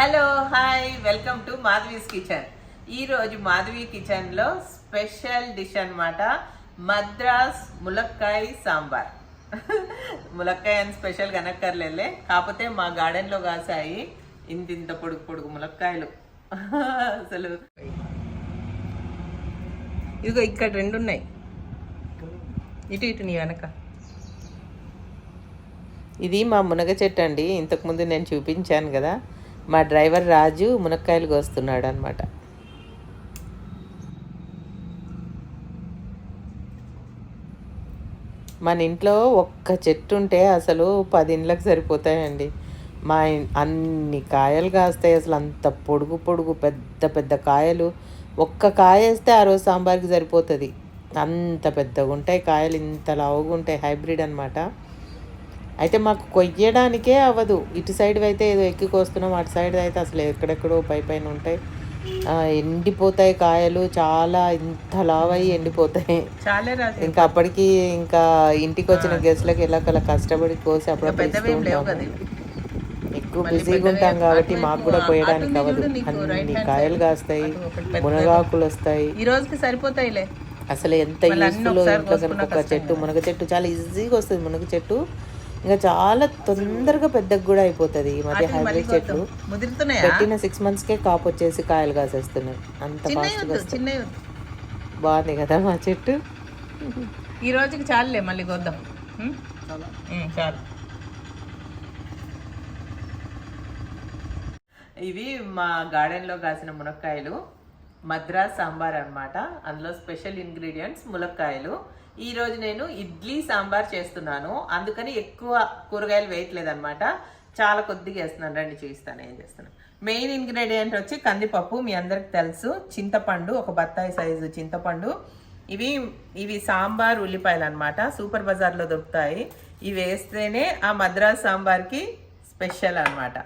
Hello hi welcome to Madhavi's kitchen. ఈరోజు మాధవి కిచెన్లో special dish అన్నమాట మద్రాస్ ములక్కాయ సాంబార్. ములక్కాయ అని స్పెషల్ కనక్కర్లేలే కాకపోతే మా గార్డెన్లో కాసాయి. ఇంత ఇంత పొడుగు పొడుగు ములక్కాయలు. అసలు. ఇదిగో ఇక్కడ రెండు ఉన్నాయి ఇటు ఇటు నీ వెనక. ఇది మా మునగ చెట్టు అండి. ఇంతకుముందు నేను చూపించాను కదా. మా డ్రైవర్ రాజు మునక్కాయలు కోస్తున్నాడు అనమాట మన ఇంట్లో ఒక్క చెట్టు ఉంటే అసలు పది ఇండ్లకు సరిపోతాయండి. మా అన్ని కాయలు కాస్తాయి అసలు అంత పొడుగు పొడుగు పెద్ద పెద్ద కాయలు. ఒక్క కాయ వేస్తే ఆ రోజు సాంబార్కి సరిపోతుంది. అంత పెద్దగా ఉంటాయి కాయలు ఇంత లావుగా ఉంటాయి హైబ్రిడ్ అనమాట అయితే మాకు కొయ్యడానికే అవ్వదు. ఇటు సైడ్ అయితే ఏదో ఎక్కి కోస్తున్నాం అటు సైడ్ అయితే అసలు ఎక్కడెక్కడో పై పైన ఉంటాయి. ఎండిపోతాయి కాయలు చాలా ఇంత లావయ్యి ఎండిపోతాయి. ఇంకా అప్పటికి ఇంకా ఇంటికి వచ్చిన గెస్ట్లకి ఎలా కల కష్టపడి కోసి. కదా ఎక్కువ బిజీగా ఉంటాం కాబట్టి మాకు కూడా కోయడానికి అవ్వదు. అన్ని కాయలు కాస్తాయి మునగాకులు వస్తాయి. ఈ రోజుకి సరిపోతాయిలే. అసలు ఎంత యూస్ఫుల్ ఇంట్లో కనుక ఒక చెట్టు మునగ చెట్టు చాలా ఈజీగా వస్తుంది మునగ చెట్టు. ఇంకా చాలా తొందరగా పెద్దగా కూడా అయిపోతుంది ఈ మధ్య హైబ్రిడ్ చెట్లు. పెట్టిన సిక్స్ మంత్స్ కే కాపు వచ్చేసి కాయలు కాసేస్తున్నాయి. అంత చిన్నవి ఫాస్ట్ వద్దు చిన్నవి వద్దు. బాగుంది కదా మా చెట్టు? ఈ రోజుకి చాలులే మళ్ళీ కొద్దాం. చాలు. ఇవి మా గార్డెన్లో కాసిన మునక్కాయలు. మద్రాస్ సాంబార్ అన్నమాట. అందులో స్పెషల్ ఇంగ్రీడియంట్స్ ములక్కాయలు. ఈరోజు నేను ఇడ్లీ సాంబార్ చేస్తున్నాను. అందుకని ఎక్కువ కూరగాయలు వేయట్లేదనమాట చాలా కొద్దిగా వేస్తున్నాను. రండి చూపిస్తాను ఏం చేస్తున్నాను. మెయిన్ ఇంగ్రీడియంట్ వచ్చి కందిపప్పు. మీ అందరికి తెలుసు. చింతపండు ఒక బత్తాయి సైజు చింతపండు. ఇవి ఇవి సాంబార్ ఉల్లిపాయలు అనమాట సూపర్ బజార్లో దొరుకుతాయి. ఇవి వేస్తేనే ఆ మద్రాస్ సాంబార్కి స్పెషల్ అనమాట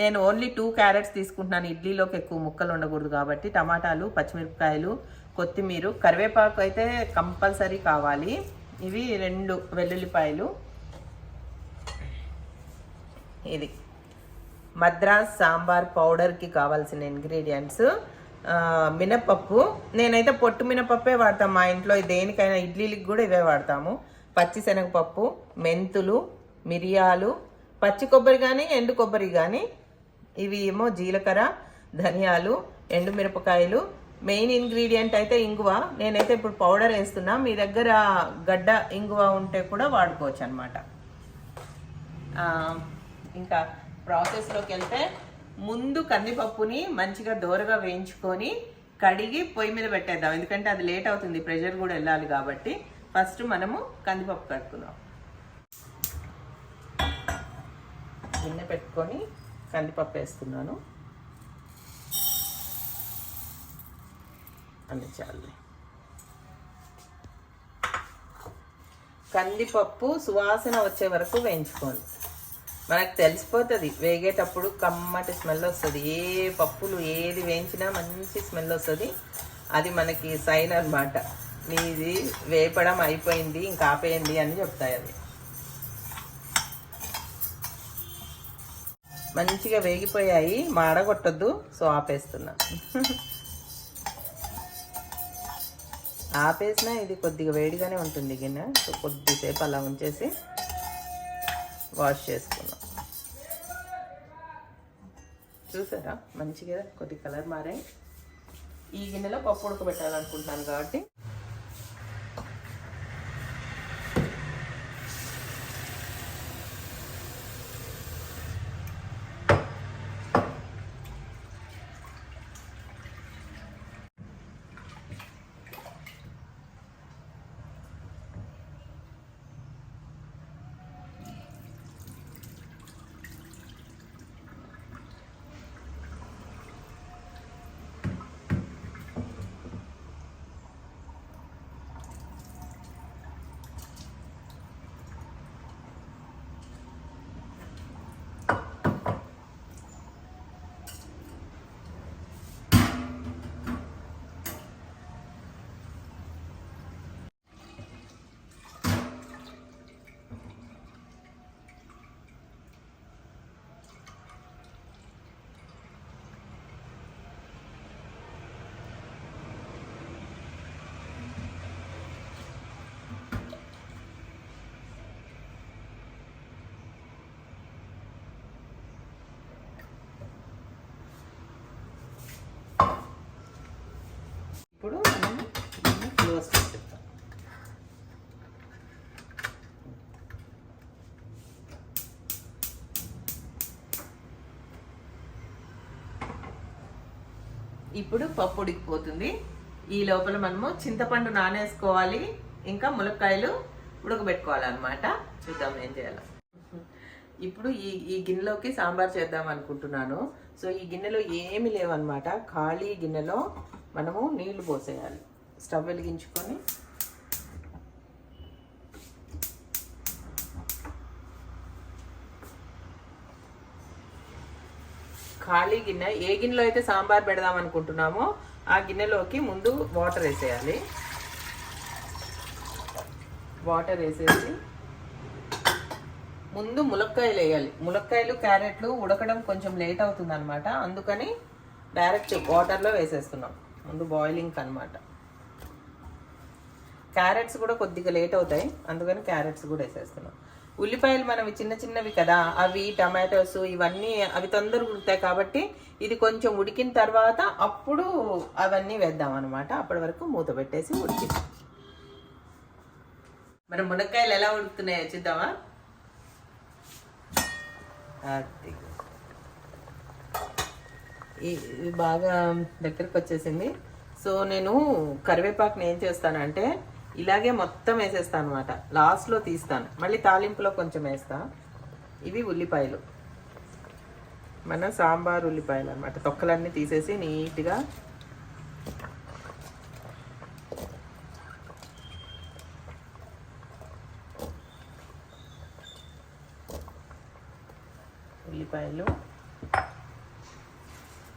నేను ఓన్లీ టూ క్యారెట్స్ తీసుకుంటున్నాను. ఇడ్లీలోకి ఎక్కువ ముక్కలు ఉండకూడదు కాబట్టి టమాటాలు పచ్చిమిరపకాయలు కొత్తిమీర కరివేపాకు అయితే కంపల్సరీ కావాలి. ఇవి రెండు వెల్లుల్లిపాయలు. ఇది మద్రాస్ సాంబార్ పౌడర్కి కావాల్సిన ఇంగ్రీడియంట్స్. మినపప్పు. నేనైతే పొట్టు మినపప్పే వాడతాం మా ఇంట్లో. దేనికైనా ఇడ్లీలకి కూడా ఇవే వాడతాము. పచ్చిశనగపప్పు మెంతులు మిరియాలు పచ్చి కొబ్బరి కానీ ఎండు కొబ్బరి కానీ ఇవి ఏమో జీలకర్ర ధనియాలు ఎండు మిరపకాయలు మెయిన్ ఇంగ్రీడియంట్ అయితే ఇంగువ. నేనైతే ఇప్పుడు పౌడర్ వేస్తున్నా. మీ దగ్గర గడ్డ ఇంగువ ఉంటే కూడా వాడుకోవచ్చు అనమాట ఇంకా ప్రాసెస్లోకి వెళ్తే ముందు కందిపప్పుని మంచిగా దోరగా వేయించుకొని కడిగి పొయ్యి మీద పెట్టేద్దాం. ఎందుకంటే అది లేట్ అవుతుంది. ప్రెషర్ కూడా వెళ్ళాలి కాబట్టి. ఫస్ట్ మనము కందిపప్పు కట్టుకుందాం గిన్నె పెట్టుకొని కందిపప్పు వేస్తున్నాను. అన్ని చాలు కందిపప్పు సువాసన వచ్చే వరకు వేయించుకోండి. మనకు తెలిసిపోతుంది వేగేటప్పుడు కమ్మటి స్మెల్ వస్తుంది. ఏ పప్పులు ఏది వేయించినా మంచి స్మెల్ వస్తుంది. అది మనకి సైన్ అనమాట మీది వేపడం అయిపోయింది ఇంకా ఆపేయండి అని చెప్తాయి అది మంచిగా వేగిపోయాయి మాడగొట్టద్దు సో ఆపేస్తున్నాను. ఆపేసినా ఇది కొద్దిగా వేడిగానే ఉంటుంది గిన్నె. సో కొద్దిసేపు అలా ఉంచేసి వాష్ చేసుకున్నాం. చూసారా? మంచిగా కొద్ది కలర్ మారాయి. ఈ గిన్నెలో పప్పు ఉడకబెట్టాలనుకుంటున్నాను కాబట్టి రివర్స్ చెప్తా. ఇప్పుడు పప్పు ఉడికిపోతుంది. ఈ లోపల మనము చింతపండు నానేసుకోవాలి. ఇంకా ములక్కాయలు ఉడకబెట్టుకోవాలన్నమాట. చూద్దాం ఏం చేయాలి. ఇప్పుడు ఈ ఈ గిన్నెలోకి సాంబార్ చేద్దాం అనుకుంటున్నాను. సో ఈ గిన్నెలో ఏమి లేవన్నమాట. ఖాళీ గిన్నెలో మనము నీళ్ళు పోసేయాలి. స్టవ్ వెలిగించుకొని ఖాళీ గిన్నె ఏ గిన్నెలో అయితే సాంబార్ పెడదాం అనుకుంటున్నామో ఆ గిన్నెలోకి ముందు వాటర్ వేసేయాలి. వాటర్ వేసేసి ముందు ములక్కాయలు వేయాలి. ములక్కాయలు క్యారెట్లు ఉడకడం కొంచెం లేట్ అవుతుంది అనమాట అందుకని డైరెక్ట్ వాటర్లో వేసేస్తున్నాం. ముందు బాయిలింగ్ అనమాట క్యారెట్స్ కూడా కొద్దిగా లేట్ అవుతాయి. అందుకని క్యారెట్స్ కూడా వేసేస్తున్నాం. ఉల్లిపాయలు మనవి చిన్న చిన్నవి కదా అవి టమాటోస్ ఇవన్నీ అవి తొందరగా ఉడుకుతాయి కాబట్టి ఇది కొంచెం ఉడికిన తర్వాత అప్పుడు అవన్నీ వేద్దాం అనమాట అప్పటి వరకు మూత పెట్టేసి ఉడికి. మరి మునక్కాయలు ఎలా ఉడుకుతున్నాయో చూద్దామా? అది. ఇది బాగా దగ్గరకు వచ్చేసింది. సో నేను కరివేపాకుని ఏం చేస్తానంటే ఇలాగే మొత్తం వేసేస్తాను అనమాట లాస్ట్లో తీస్తాను. మళ్ళీ తాలింపులో కొంచెం వేస్తా. ఇవి ఉల్లిపాయలు. మన సాంబార్ ఉల్లిపాయలు అనమాట తొక్కలన్నీ తీసేసి నీట్గా ఉల్లిపాయలు.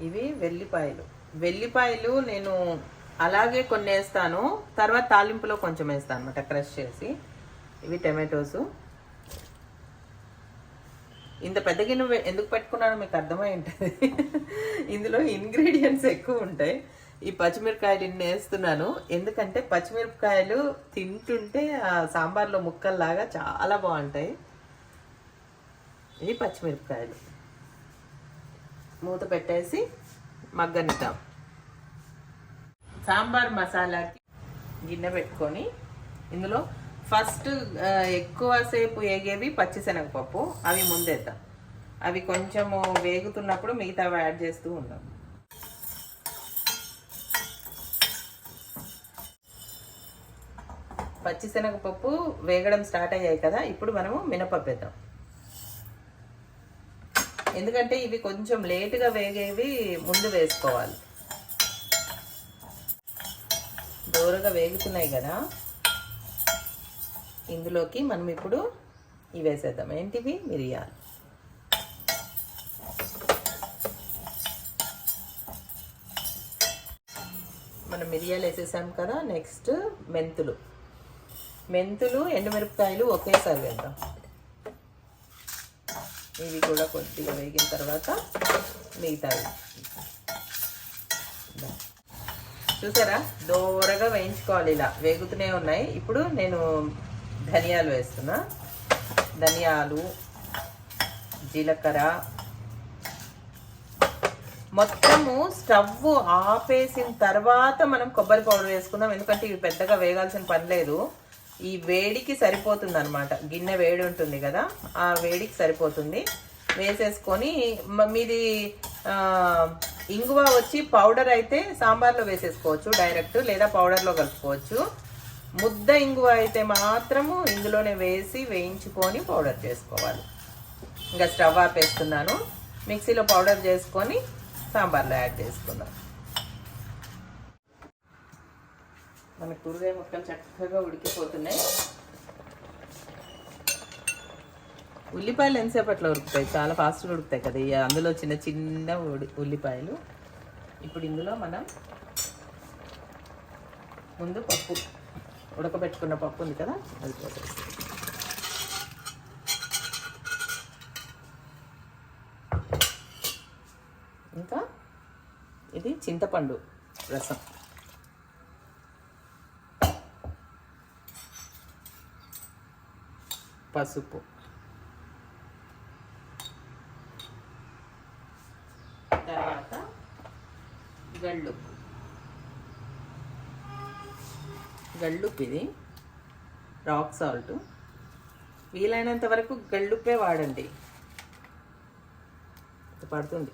ఇవి వెల్లిపాయలు. వెల్లిపాయలు నేను అలాగే కొన్ని వేస్తాను తర్వాత తాలింపులో కొంచెం వేస్తాను అనమాట క్రష్ చేసి. ఇవి టమాటోస్. ఇంత పెద్ద గిన్నె ఎందుకు పెట్టుకున్నానో మీకు అర్థమై ఉంటుంది ఇందులో ఇంగ్రీడియంట్స్ ఎక్కువ ఉంటాయి. ఈ పచ్చిమిరపకాయలు ఇన్ని వేస్తున్నాను. ఎందుకంటే పచ్చిమిరపకాయలు తింటుంటే ఆ సాంబార్లో ముక్కల్లాగా చాలా బాగుంటాయి. ఇవి పచ్చిమిరపకాయలు. మూత పెట్టేసి మగ్గనిద్దాం. సాంబార్ మసాలాకి గిన్నె పెట్టుకొని ఇందులో ఫస్ట్ ఎక్కువసేపు ఏగేవి పచ్చిశనగపప్పు. అవి ముందేద్దాం. అవి కొంచెము వేగుతున్నప్పుడు మిగతావి యాడ్ చేస్తూ ఉన్నాం పచ్చిశనగపప్పు వేగడం స్టార్ట్ అయ్యాయి కదా ఇప్పుడు మనము మినపప్పు వేద్దాం. ఎందుకంటే ఇవి కొంచెం లేటుగా వేగేవి ముందు వేసుకోవాలి. దూరగా వేగుతున్నాయి కదా. ఇందులోకి మనం ఇప్పుడు ఇవి వేసేద్దాం. ఏంటివి? మిరియాలు. మనం మిరియాలు వేసేసాం కదా నెక్స్ట్ మెంతులు. మెంతులు ఎండుమిరపకాయలు ఒకేసారి వేద్దాం. ఇవి కూడా కొద్దిగా వేగిన తర్వాత మిగతావి. చూసారా? దూరగా వేయించుకోవాలి ఇలా. వేగుతూనే ఉన్నాయి. ఇప్పుడు నేను ధనియాలు వేస్తున్నా. ధనియాలు జీలకర్ర. మొత్తము స్టవ్ ఆపేసిన తర్వాత మనం కొబ్బరి పౌడర్ వేసుకుందాం. ఎందుకంటే ఇవి పెద్దగా వేగాల్సిన పని లేదు. ఈ వేడికి సరిపోతుంది అనమాట గిన్నె వేడి ఉంటుంది కదా ఆ వేడికి సరిపోతుంది. వేసేసుకొని మీది ఇంగువ వచ్చి పౌడర్ అయితే సాంబార్లో వేసేసుకోవచ్చు డైరెక్ట్ లేదా పౌడర్లో కలుపుకోవచ్చు. ముద్ద ఇంగువ అయితే మాత్రము ఇందులోనే వేసి వేయించుకొని పౌడర్ చేసుకోవాలి. ఇంకా స్టవ్ ఆపేస్తున్నాను. మిక్సీలో పౌడర్ చేసుకొని సాంబార్లో యాడ్ చేసుకుందాం. మన కూరగాయ ముక్కలు చక్కగా ఉడికిపోతున్నాయి. ఉల్లిపాయలు ఎంతసేపట్లో ఉడుకుతాయి? చాలా ఫాస్ట్గా ఉడుకుతాయి కదా. ఇక అందులో చిన్న చిన్న ఉల్లిపాయలు. ఇప్పుడు ఇందులో మనం ముందు పప్పు ఉడకబెట్టుకున్న పప్పు ఉంది కదా? అది ఇంకా ఇది చింతపండు రసం. పసుపు. గళ్ళుప్పు గళ్ళుప్పు ఇది రాక్ సాల్ట్. వీలైనంత వరకు గళ్ళుప్పే వాడండి. పడుతుంది.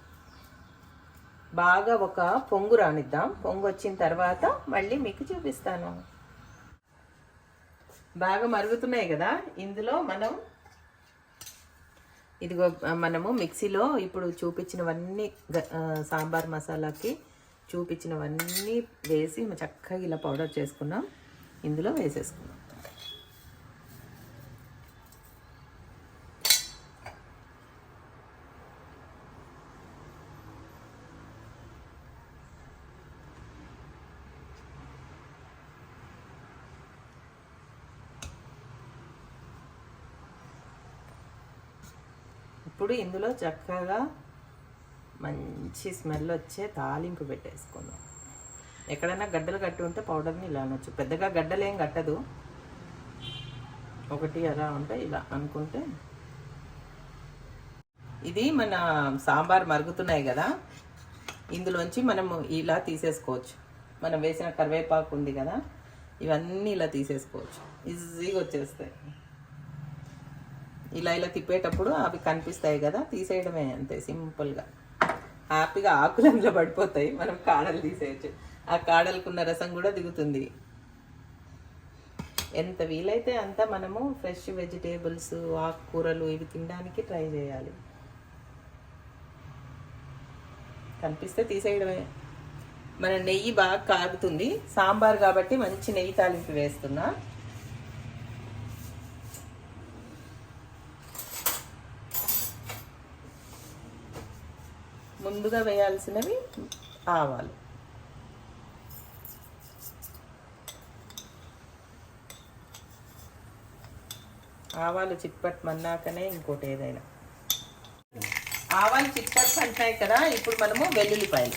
బాగా ఒక పొంగు రానిద్దాం. పొంగు వచ్చిన తర్వాత మళ్ళీ మీకు చూపిస్తాను. బాగా మరుగుతున్నాయి కదా. ఇందులో మనం ఇదిగో మనము మిక్సీలో ఇప్పుడు చూపించినవన్నీ సాంబార్ మసాలాకి చూపించినవన్నీ వేసి చక్కగా ఇలా పౌడర్ చేసుకున్నాం. ఇందులో వేసేసుకున్నాం. ఇప్పుడు ఇందులో చక్కగా మంచి స్మెల్ వచ్చే తాలింపు పెట్టేసుకుందాం. ఎక్కడైనా గడ్డలు కట్టి ఉంటే పౌడర్ని ఇలా అనొచ్చు. పెద్దగా గడ్డలు ఏం కట్టదు. ఒకటి అలా ఉంటే ఇలా అనుకుంటే. ఇది మన సాంబార్ మరుగుతున్నాయి కదా. ఇందులోంచి మనము ఇలా తీసేసుకోవచ్చు. మనం వేసిన కరివేపాకు ఉంది కదా. ఇవన్నీ ఇలా తీసేసుకోవచ్చు. ఈజీగా వచ్చేస్తాయి. ఇలా ఇలా తిప్పేటప్పుడు అవి కనిపిస్తాయి కదా. తీసేయడమే అంతే సింపుల్గా. హ్యాపీగా ఆకులు అందులో పడిపోతాయి. మనం కాడలు తీసేయచ్చు. ఆ కాడలకున్న రసం కూడా దిగుతుంది. ఎంత వీలైతే అంత మనము ఫ్రెష్ వెజిటేబుల్స్ ఆకుకూరలు ఇవి తినడానికి ట్రై చేయాలి. కనిపిస్తే తీసేయడమే. మన నెయ్యి బాగా కాగుతుంది సాంబార్ కాబట్టి మంచి నెయ్యి తాలింపు వేస్తున్నా. ముందుగా వేయాల్సినవి ఆవాలు. ఆవాలు చిట్పట్ మన్నాకనే ఇంకోటి ఏదైనా. ఆవాలు చిట్పట్ అంటాయి కదా ఇప్పుడు మనము వెల్లుల్లిపాయలు.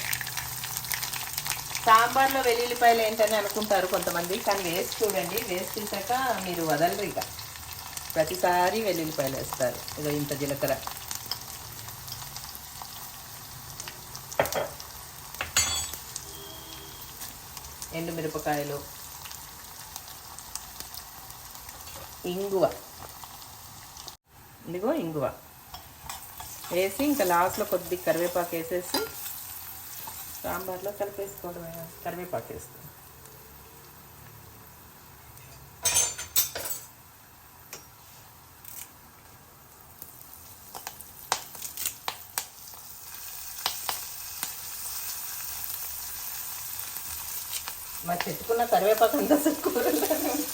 సాంబార్లో వెల్లుల్లిపాయలు ఏంటని అనుకుంటారు కొంతమంది కానీ వేసి చూడండి వేసి చూసాక మీరు వదలరు ఇక. ప్రతిసారి వెల్లుల్లిపాయలు వేస్తారు. ఇదో ఇంత జీలకర్ర. ఎండుమిరపకాయలు ఇంగువ. ఇదిగో ఇంగువ. వేసి ఇంకా లాస్ట్లో కొద్ది కరివేపాకు వేసేసి సాంబార్లో కలిపేసుకోవడమే. కరివేపాకు వేసుకో మరి పెట్టుకున్న కరివేపాకు అంతా అసలు కూరలోనే ఉంది.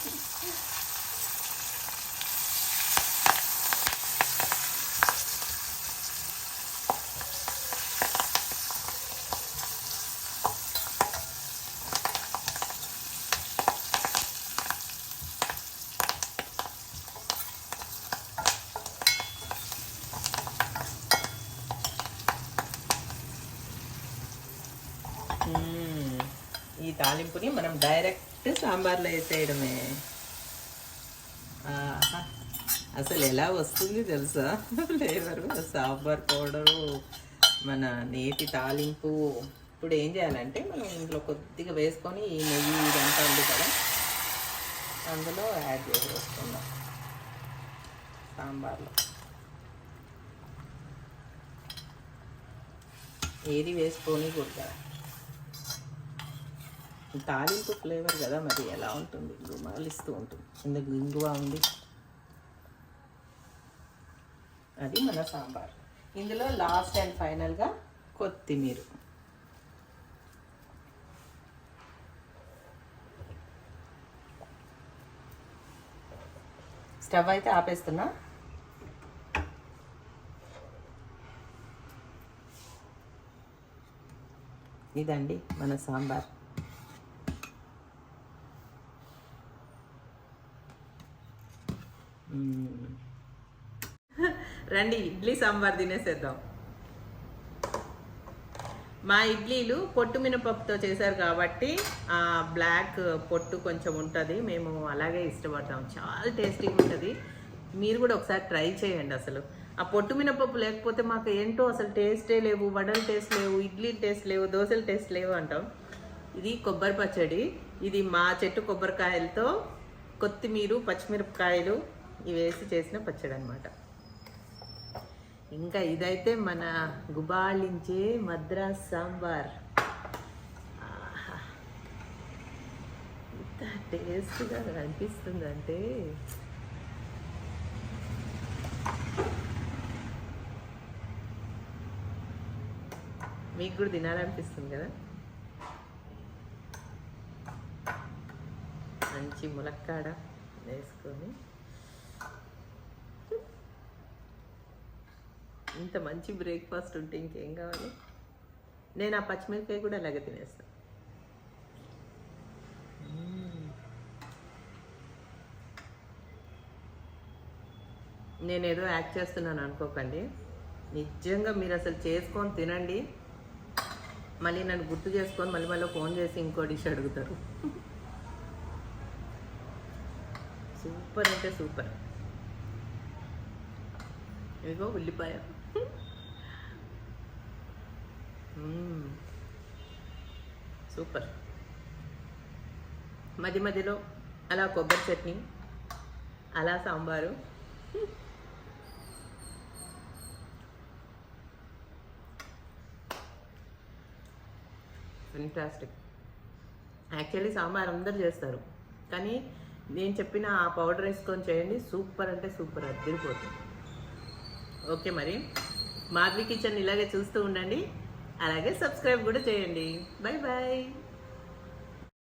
మ్మ్. ఈ తాలింపుని మనం సార్లు వేసేయడమే అసలు ఎలా వస్తుంది తెలుసా? ఫ్లేవరు సాంబార్ పౌడరు మన నేతి తాలింపు. ఇప్పుడు ఏం చేయాలంటే మనం ఇందులో కొద్దిగా వేసుకొని ఈ నెయ్యి ఇదంతా ఉంది కదా అందులో యాడ్ చేసి చేసేసుకుందాం సాంబార్లో. ఏది వేసుకొని కూడా తాలింపు ఫ్లేవర్ కదా మరి ఎలా ఉంటుంది? గుమాలిస్తూ ఉంటుంది. ఇందుకు ఇంగువ ఉంది. అది మన సాంబార్. ఇందులో లాస్ట్ అండ్ ఫైనల్గా కొత్తిమీర. స్టవ్ అయితే ఆపేస్తున్నా. ఇదండి మన సాంబార్. రండి ఇడ్లీ సాంబార్ తినేసేద్దాం. మా ఇడ్లీలు పొట్టు మినపప్పుతో చేశారు కాబట్టి ఆ బ్లాక్ పొట్టు కొంచెం ఉంటుంది. మేము అలాగే ఇష్టపడతాం. చాలా టేస్టీగా ఉంటుంది. మీరు కూడా ఒకసారి ట్రై చేయండి అసలు. ఆ పొట్టు మినపప్పు లేకపోతే మాకు ఏంటో అసలు టేస్టే లేవు వడలు టేస్ట్ లేవు ఇడ్లీ టేస్ట్ లేవు దోశలు టేస్ట్ లేవు అంటాం. ఇది కొబ్బరి పచ్చడి. ఇది మా చెట్టు కొబ్బరికాయలతో కొత్తిమీర పచ్చిమిరపకాయలు ఇవి వేసి చేసిన పచ్చడి అనమాట ఇంకా ఇదైతే మన గుబాళించే మద్రాస్ సాంబార్. ఆహా. ఎంత టేస్ట్గా అనిపిస్తుందంటే. మీకు కూడా తినాలనిపిస్తుంది కదా? మంచి ములక్కాడ వేసుకొని ఇంత మంచి బ్రేక్ఫాస్ట్ ఉంటే ఇంకేం కావాలి? నేను ఆ పచ్చిమిరపకాయ కూడా అలాగే తినేస్తాను నేను నేనేదో యాక్ట్ చేస్తున్నాను అనుకోకండి. నిజంగా మీరు అసలు చేసుకొని తినండి. మళ్ళీ నన్ను గుర్తు చేసుకొని మళ్ళీ మళ్ళీ ఫోన్ చేసి ఇంకో డిష్ అడుగుతారు. సూపర్ అంటే సూపర్. ఇదిగో ఉల్లిపాయ. Hmm. సూపర్ మధ్య మధ్యలో అలా కొబ్బరి చట్నీ అలా సాంబారు. ఫెంటాస్టిక్ యాక్చువల్లీ సాంబార్ అందరు చేస్తారు. కానీ నేను చెప్పిన ఆ పౌడర్ వేసుకొని చేయండి. సూపర్ అంటే సూపర్ అద్దరిపోతుంది. ఓకే మరి? మాధవి కిచెన్ ఇలాగే చూస్తూ ఉండండి. అలాగే సబ్స్క్రైబ్ కూడా చేయండి. Bye bye